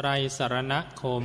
ไตรสารณคม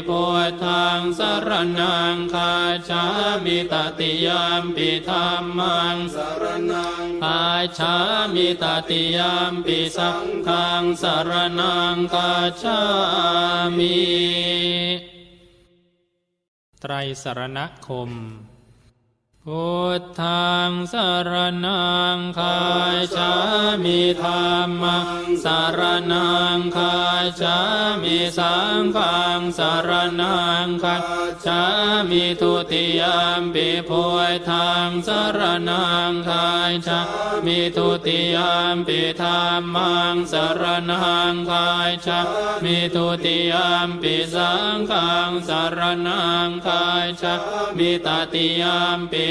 พุทธังสารนังคาชามิตติยามปิธรรมังสารนังคาชามิตติยามปิสังฆังสารนังคาชามิไตรสรณคม พุทธังสารนังคายชามิธรรมังสารนังคายชามิสังฆังสารนังคายชามิทุติยามปิพุทธังสารนังคายชามิทุติยามปิธรรมังสารนังคายชามิทุติยามปิสังฆังสารนังคายชามิตติยามปิ